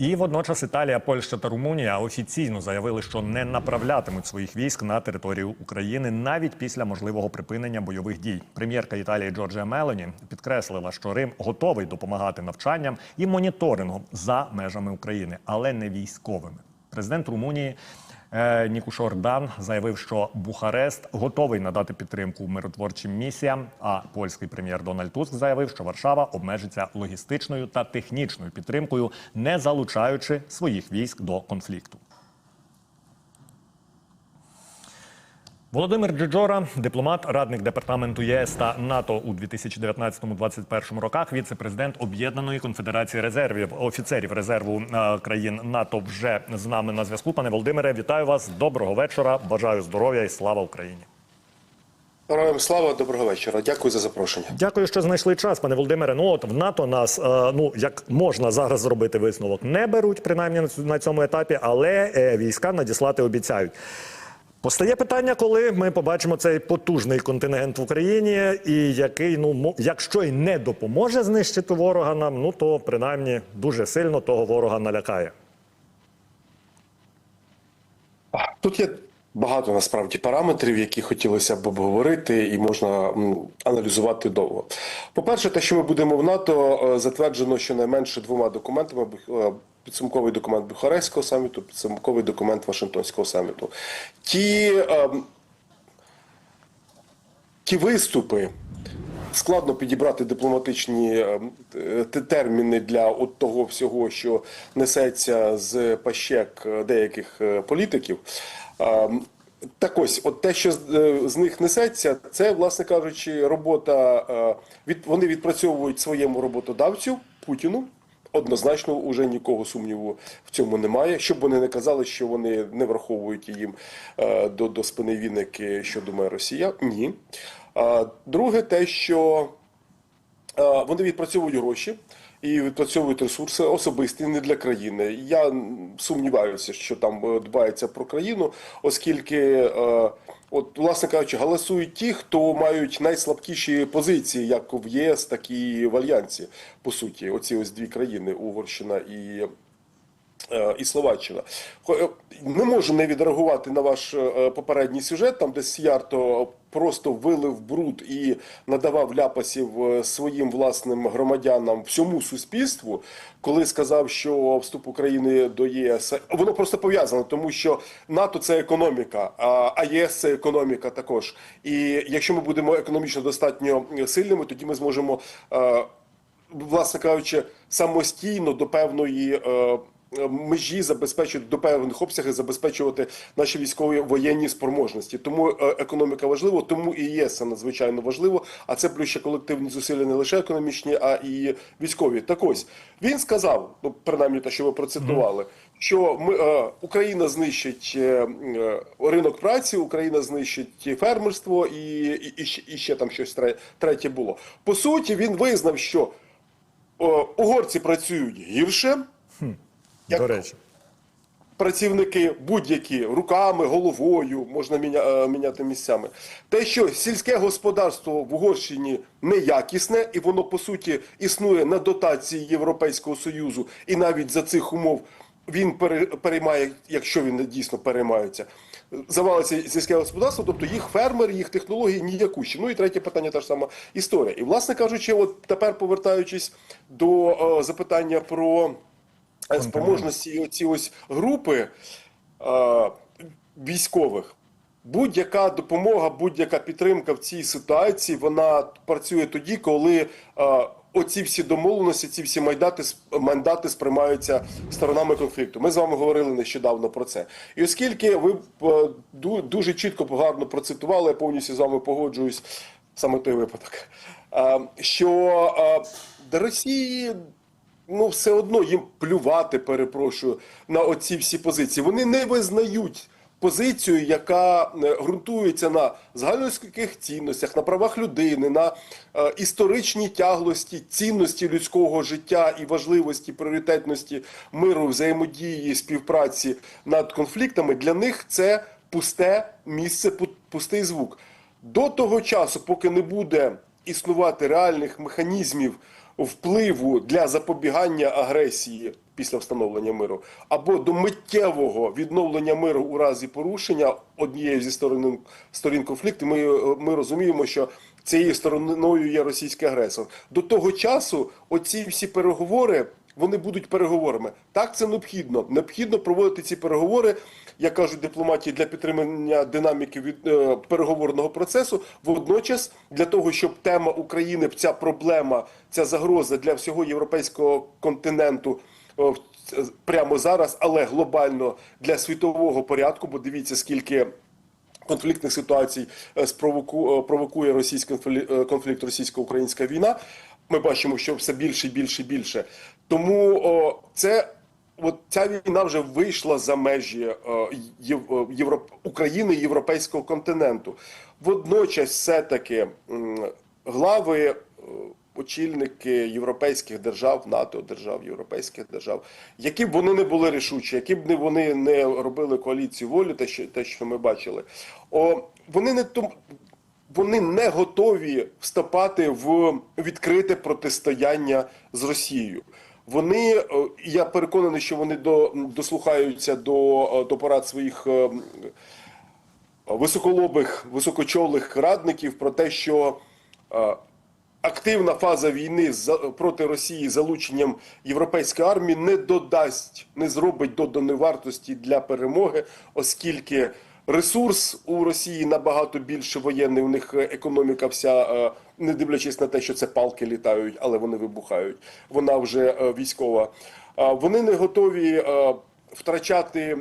І водночас Італія, Польща та Румунія офіційно заявили, що не направлятимуть своїх військ на територію України навіть після можливого припинення бойових дій. Прем'єрка Італії Джорджія Мелоні підкреслила, що Рим готовий допомагати навчанням і моніторингом за межами України, але не військовими. Президент Румунії е, Дан заявив, що Бухарест готовий надати підтримку миротворчим місіям. А польський прем'єр Дональд Туск заявив, що Варшава обмежиться логістичною та технічною підтримкою, не залучаючи своїх військ до конфлікту. Володимир Джиджора, дипломат, радник департаменту ЄС та НАТО у 2019-2021 роках, віце-президент Об'єднаної конфедерації резервів офіцерів резерву е, країн НАТО, вже з нами на зв'язку. Пане Володимире, вітаю вас. Доброго вечора. Бажаю здоров'я і слава Україні. Героям слава, доброго вечора. Дякую за запрошення. Дякую, що знайшли час, пане Володимире. Ну от в НАТО нас е, ну як можна зараз зробити висновок, не беруть принаймні на цьому етапі, але е, війська надіслати обіцяють. Постає питання, коли ми побачимо цей потужний контингент в Україні, і який, ну якщо й не допоможе знищити ворога нам, ну то принаймні дуже сильно того ворога налякає. Тут є багато насправді параметрів, які хотілося б обговорити, і можна аналізувати довго. По-перше, те, що ми будемо в НАТО, е, затверджено щонайменше двома документами. Е, Підсумковий документ Бухарестського саміту, підсумковий документ Вашингтонського саміту. Ті ем, ті виступи. Складно підібрати дипломатичні е, терміни для от того всього, що несеться з пащек е, деяких політиків. Е, Так ось, от те, що з, е, них несеться, це, власне кажучи, робота. е, Від, вони відпрацьовують своєму роботодавцю Путіну. Однозначно, уже нікого сумніву в цьому немає. Щоб вони не казали, що вони не враховують їм е, до, до спини віники, що думає Росія. Ні. Друге, те, що вони відпрацьовують гроші і відпрацьовують ресурси особисті не для країни. Я сумніваюся, що там е, дбається про країну, оскільки, е, от, власне кажучи, голосують ті, хто мають найслабкіші позиції, як в ЄС, так і в Альянсі. По суті, оці ось дві країни Угорщина і. Е, і Словаччина. Не можу не відреагувати на ваш е, попередній сюжет, там де Сіярто просто вилив бруд і надавав ляпасів е, своїм власним громадянам всьому суспільству, коли сказав, що вступ України до ЄС воно просто пов'язано, тому що НАТО це економіка, а ЄС це економіка також. І якщо ми будемо економічно достатньо сильними, тоді ми зможемо. власне кажучи, самостійно до певної межі забезпечувати до певних обсягів забезпечувати наші військові воєнні спроможності. Тому е, економіка важлива, тому і є це надзвичайно важливо. А це плюс ще колективні зусилля не лише економічні, а і військові. Так ось він сказав, ну принаймні те, що ви процитували. Що ми е, Україна знищить е, е, ринок праці, Україна знищить фермерство і, і, і, ще- і ще там щось третє було. По суті, він визнав, що угорці працюють гірше, як До речі, працівники будь-які руками, головою можна міня, е, міняти місцями. Те, що сільське господарство в Угорщині неякісне, і воно по суті існує на дотації Європейського союзу, і навіть за цих умов він переймає, якщо він дійсно переймається. Завалиться сільське господарство, тобто їх фермери, їх технології ніякущі. Ну і третє питання, та ж сама історія. І, власне кажучи, от тепер повертаючись до е, запитання про спроможності оці ось групи е, військових. Будь-яка допомога, будь-яка підтримка в цій ситуації вона працює тоді, коли е, оці всі домовленості, ці всі мандати, мандати сприймаються сторонами конфлікту. Ми з вами говорили нещодавно про це. І оскільки ви е, дуже чітко гарно процитували, я повністю з вами погоджуюсь, саме той випадок, е, що е, до Росії ну все одно їм плювати, перепрошую, на оці всі позиції. Вони не визнають позицію, яка е, ґрунтується на загальноських цінностях, на правах людини, на е, історичній тяглості, цінності людського життя і важливості пріоритетності миру, взаємодії, співпраці над конфліктами. Для них це пусте місце, пустий звук. До того часу, поки не буде існувати реальних механізмів впливу для запобігання агресії після встановлення миру, або до миттєвого відновлення миру у разі порушення однієї зі сторон, сторін конфлікту, ми, ми розуміємо, що цією стороною є російський агресор. До того часу оці всі переговори. Вони будуть переговорами. Так, це необхідно. Необхідно проводити ці переговори, як кажуть дипломатії, для підтримання динаміки від е, переговорного процесу. Водночас, для того, щоб тема України, ця проблема, ця загроза для всього європейського континенту е, е, прямо зараз, але глобально для світового порядку, бо дивіться, скільки конфліктних ситуацій е, спровоку- е, провокує російський конфлі- конфлікт, російсько-українська війна. Ми бачимо, що все більше, і більше, і більше. Тому о, це от ця війна вже вийшла за межі е, е, Європ... України і європейського континенту. Водночас, все-таки глави. е, Очільники європейських держав, НАТО держав, європейських держав, які б вони не були рішучі, які б вони не робили коаліцію волі, те, що те, що ми бачили, о, вони не том, вони не готові вступати в відкрите протистояння з Росією. Вони, е, я переконаний, що вони до, дослухаються до, е, до порад своїх е, високолобих, високочолих радників про те, що активна фаза війни проти Росії залученням європейської армії не додасть, не зробить доданої вартості для перемоги, оскільки ресурс у Росії набагато більше воєнний. У них е, економіка вся, е, не дивлячись на те, що це палки літають, але вони вибухають. Вона вже е, військова. Вони не готові втрачати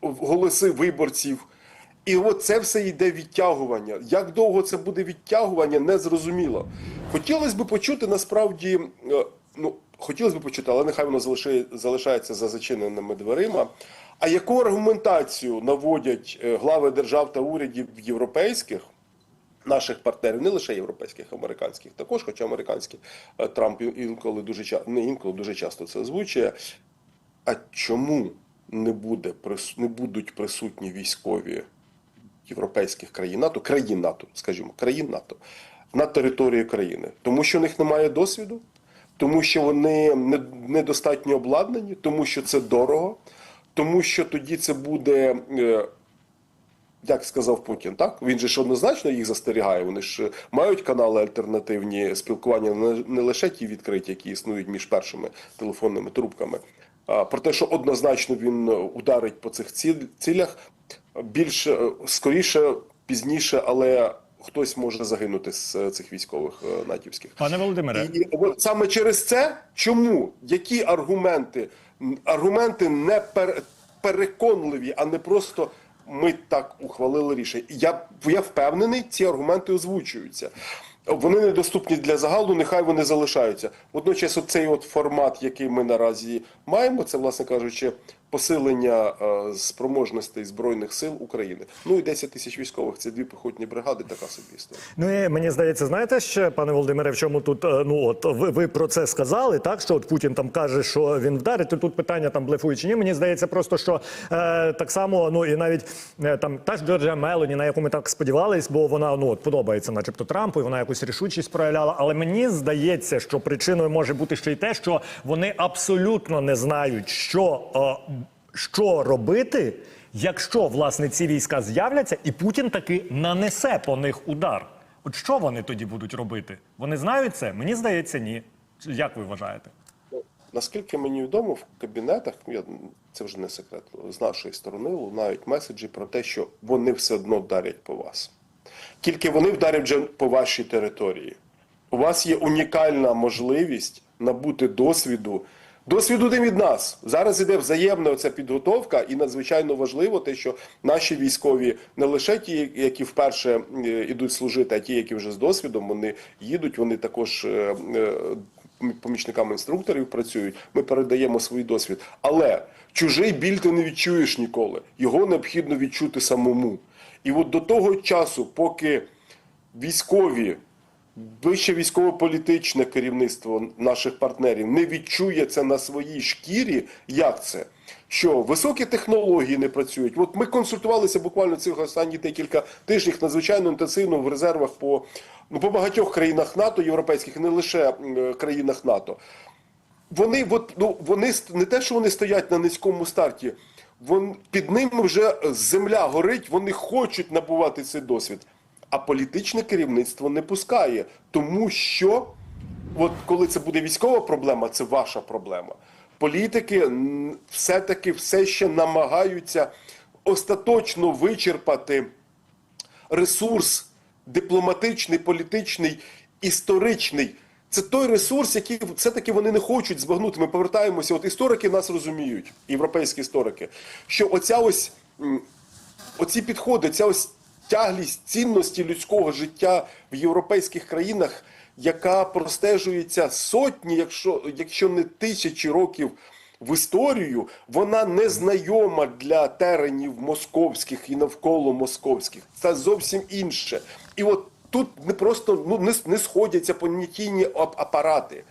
голоси виборців. І от це все йде відтягування. Як довго це буде відтягування, не зрозуміло. Хотілося б почути насправді, ну хотілося б почути, але нехай воно залишає, залишається за зачиненими дверима. А яку аргументацію наводять е, глави держав та урядів європейських? Наших партнерів, не лише європейських, американських, також, хоча американські е, Трамп інколи дуже часто, не інколи дуже часто це озвучує. А чому не буде не будуть присутні військові європейських країн НАТО, країн НАТО, скажімо, країн НАТО на території країни? Тому що у них немає досвіду, тому що вони не- недостатньо обладнані, тому що це дорого, тому що тоді це буде. е, як сказав Путін, так він же ж однозначно їх застерігає. Вони ж мають канали альтернативні спілкування, не, лише ті відкриті, які існують між першими телефонними трубками. А про те, що однозначно він ударить по цих цілях більше скоріше, пізніше, але хтось може загинути з е, цих військових е, натівських. Пане Володимире, І от саме через це чому? Які аргументи? Аргументи не пер, переконливі, а не просто ми так ухвалили рішення. Я, я впевнений, ці аргументи озвучуються. Вони недоступні для загалу, нехай вони залишаються. Водночас, оцей от формат, який ми наразі маємо, це, власне кажучи, посилення е, спроможностей Збройних сил України. Ну і 10 тисяч військових це дві піхотні бригади, така собі історія. Ну і мені здається, знаєте ще, пане Володимире, в чому тут е, ну от ви, ви про це сказали, так що от Путін там каже, що він вдарить. Тут питання там блефує чи ні. Мені здається, просто що е, так само, ну і навіть е, там та ж Джорджія Мелоні, на яку ми так сподівались, бо вона ну от подобається, начебто Трампу, і вона якусь рішучість проявляла. Але мені здається, що причиною може бути ще й те, що вони абсолютно не знають, що. Е, що робити, якщо власне ці війська з'являться, і Путін таки нанесе по них удар. От що вони тоді будуть робити? Вони знають це? Мені здається, ні. Як ви вважаєте? Наскільки мені відомо, в кабінетах, я, це вже не секрет, з нашої сторони лунають меседжі про те, що вони все одно вдарять по вас. Тільки вони вдарять вже по вашій території. У вас є унікальна можливість набути досвіду. Досвіду не від нас. Зараз іде взаємна оця підготовка, і надзвичайно важливо те, що наші військові не лише ті, які вперше е, ідуть служити, а ті, які вже з досвідом, вони їдуть, вони також е, е, помічниками інструкторів працюють. Ми передаємо свій досвід. Але чужий біль ти не відчуєш ніколи. Його необхідно відчути самому. І от до того часу, поки військові вище військово-політичне керівництво наших партнерів не відчує це на своїй шкірі, як це? Що високі технології не працюють. От ми консультувалися буквально цих останні декілька тижнів надзвичайно інтенсивно в резервах по, ну, по багатьох країнах НАТО, європейських, не лише країнах НАТО. Вони, от, ну, вони не те, що вони стоять на низькому старті, вон, під ними вже земля горить, вони хочуть набувати цей досвід. А політичне керівництво не пускає, тому що, от коли це буде військова проблема, це ваша проблема. Політики все-таки все ще намагаються остаточно вичерпати ресурс дипломатичний, політичний, історичний. Це той ресурс, який все-таки вони не хочуть збагнути. Ми повертаємося. От історики нас розуміють, європейські історики, що оця ось оці підходи, ця ось тяглість цінності людського життя в європейських країнах, яка простежується сотні, якщо, якщо не тисячі років в історію, вона не знайома для теренів московських і навколо московських. Це зовсім інше. І от тут не просто ну, не, не сходяться понятійні апарати.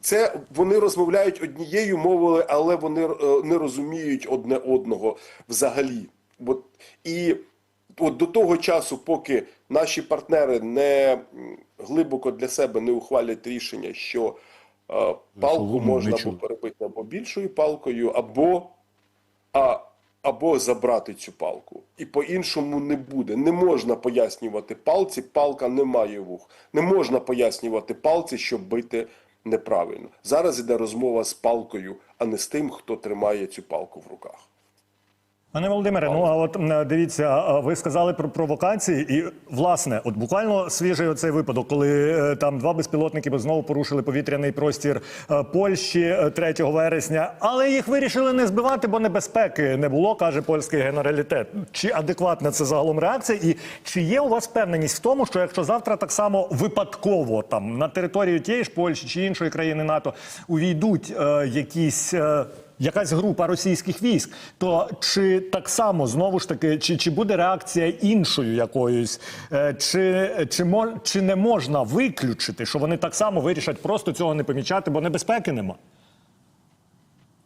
Це вони розмовляють однією мовою, але вони е, не розуміють одне одного взагалі. От, і от до того часу, поки наші партнери не глибоко для себе не ухвалять рішення, що е, палку можна або перебити або більшою палкою, або, а, або забрати цю палку. І по-іншому не буде. Не можна пояснювати палці, палка не має вух. Не можна пояснювати палці, щоб бити неправильно. Зараз іде розмова з палкою, а не з тим, хто тримає цю палку в руках. Пане Володимире, ну а от дивіться, ви сказали про провокації, і власне, от буквально свіжий оцей випадок, коли е, там два безпілотники знову порушили повітряний простір е, Польщі е, 3 вересня, але їх вирішили не збивати, бо небезпеки не було, каже польський генералітет. Чи адекватна це загалом реакція? І чи є у вас впевненість в тому, що якщо завтра так само випадково там на територію тієї ж Польщі чи іншої країни НАТО увійдуть е, якісь. е, якась група російських військ, то чи так само знову ж таки, чи, чи буде реакція іншою якоюсь, Е, чи, чи, чи не можна виключити, що вони так само вирішать просто цього не помічати, бо небезпеки нема?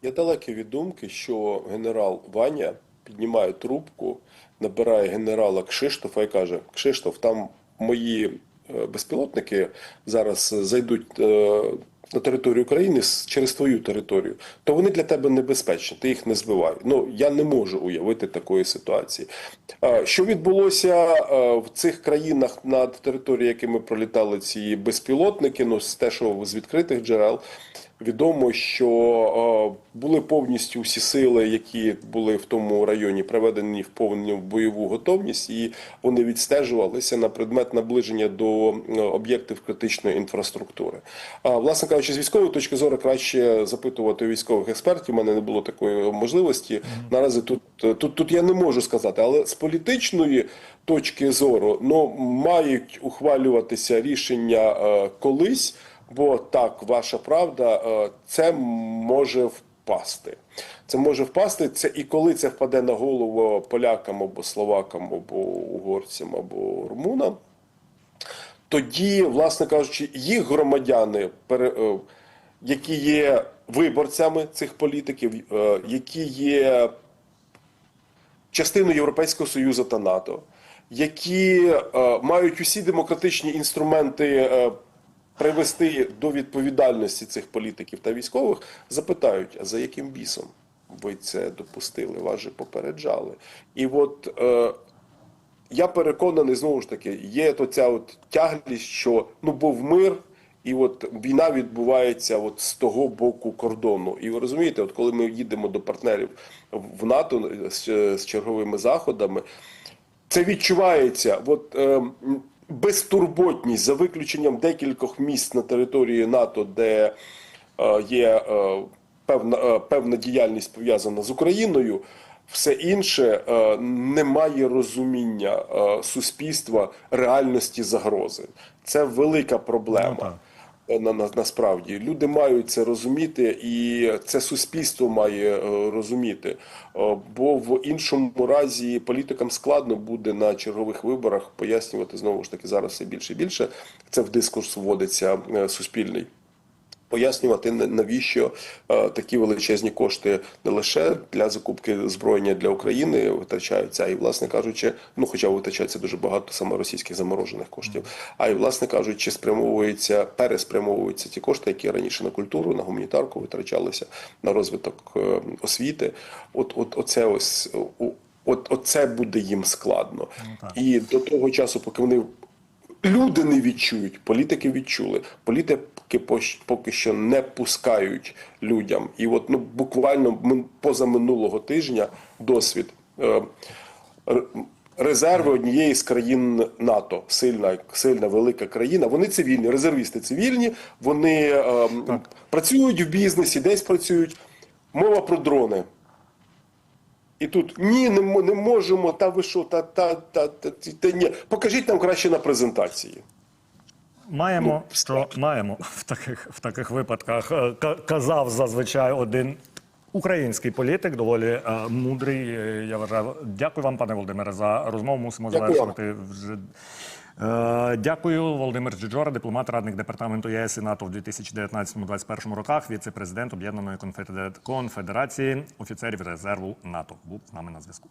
Я далекий від думки, що генерал Ваня піднімає трубку, набирає генерала Кшиштофа і каже: Кшиштоф, там мої е, безпілотники зараз зайдуть е, на територію України через твою територію, то вони для тебе небезпечні, ти їх не збивай. Ну я не можу уявити такої ситуації. Що відбулося в цих країнах на території, якими пролітали ці безпілотники, ну з те, що з відкритих джерел. Відомо, що е, були повністю всі сили, які були в тому районі, приведені в повну бойову готовність, і вони відстежувалися на предмет наближення до е, об'єктів критичної інфраструктури. А власне кажучи, з військової точки зору краще запитувати у військових експертів. У мене не було такої можливості. Наразі тут, тут, тут я не можу сказати, але з політичної точки зору ну мають ухвалюватися рішення е, колись. Бо так, ваша правда, е, це може впасти. Це може впасти. Це і коли це впаде на голову полякам або словакам, або угорцям, або румунам, тоді, власне кажучи, їх громадяни, е, які є виборцями цих політиків, е, які є частиною Європейського Союзу та НАТО, які мають усі демократичні інструменти привести до відповідальності цих політиків та військових, запитають, а за яким бісом ви це допустили? Вас же попереджали. І от е, я переконаний, знову ж таки, є то ця от тяглість, що ну був мир. І от війна відбувається от з того боку кордону. І ви розумієте, от коли ми їдемо до партнерів в НАТО з, з черговими заходами, це відчувається. От, е, безтурботність за виключенням декількох місць на території НАТО, де е, є е, певна, е, певна діяльність пов'язана з Україною. Все інше немає розуміння суспільства реальності загрози. Це велика проблема. Так. На, на, насправді люди мають це розуміти, і це суспільство має е, розуміти. Е, бо в іншому разі політикам складно буде на чергових виборах пояснювати знову ж таки зараз все більше і більше. Це в дискурс вводиться е, суспільний. Пояснювати на- навіщо е, такі величезні кошти не лише для закупки озброєння для України витрачаються, а й власне кажучи, ну хоча витрачається дуже багато саме російських заморожених коштів, а й власне кажучи, спрямовуються, переспрямовуються ті кошти, які раніше на культуру, на гуманітарку витрачалися на розвиток е, освіти. От, от оце ось о- от, оце буде їм складно. І до того часу, поки вони Люди не відчують, політики відчули. Політики пош- поки що не пускають людям. І от ну буквально мин- поза минулого тижня досвід. Е, Резерви однієї з країн НАТО, сильна, сильна велика країна. Вони цивільні, резервісти цивільні, вони е, працюють в бізнесі, десь працюють. Мова про дрони. І тут ні, не, не можемо, та ви що, та, та, та, та, та, та ні. Покажіть нам краще на презентації. Маємо, що маємо в таких, в таких випадках. Е, ка- Казав зазвичай один український політик, доволі е, мудрий. е, Я вважаю. Дякую вам, пане Володимире, за розмову. Мусимо Дякую завершувати вже. Дякую, Володимир Джиджора, дипломат, радник департаменту ЄС і НАТО в 2019-2021 роках, віце-президент Об'єднаної конфедерації офіцерів резерву НАТО. Був з нами на зв'язку.